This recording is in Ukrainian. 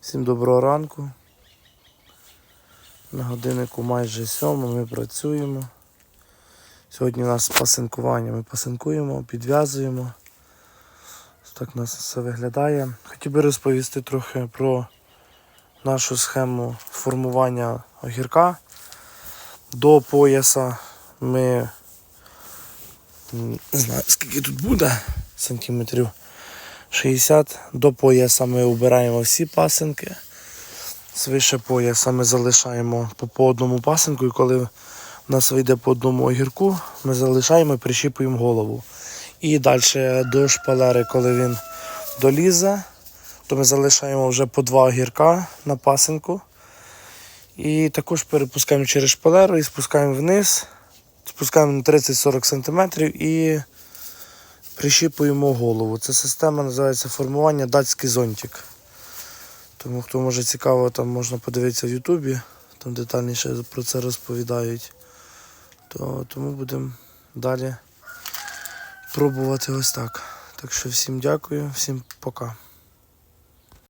Всім доброго ранку. На годиннику майже сьома ми працюємо. Сьогодні у нас пасинкування. Ми пасинкуємо, підв'язуємо. Так у нас все виглядає. Хотів би розповісти трохи про нашу схему формування огірка. До пояса ми не знаю скільки тут буде сантиметрів 60 до пояса ми обираємо всі пасинки. Свише пояса ми залишаємо по, по одному пасинку, і коли в нас вийде по одному огірку, ми залишаємо і прищіпуємо голову. І далі до шпалери, коли він долізе, то ми залишаємо вже по два огірка на пасинку. І також перепускаємо через шпалеру і спускаємо вниз, спускаємо на 30-40 см і прищіпуємо голову. Ця система називається формування датський зонтик. Тому хто може цікаво, там можна подивитися в Ютубі, там детальніше про це розповідають. То, тому будемо далі пробувати ось так. Так що всім дякую, всім пока.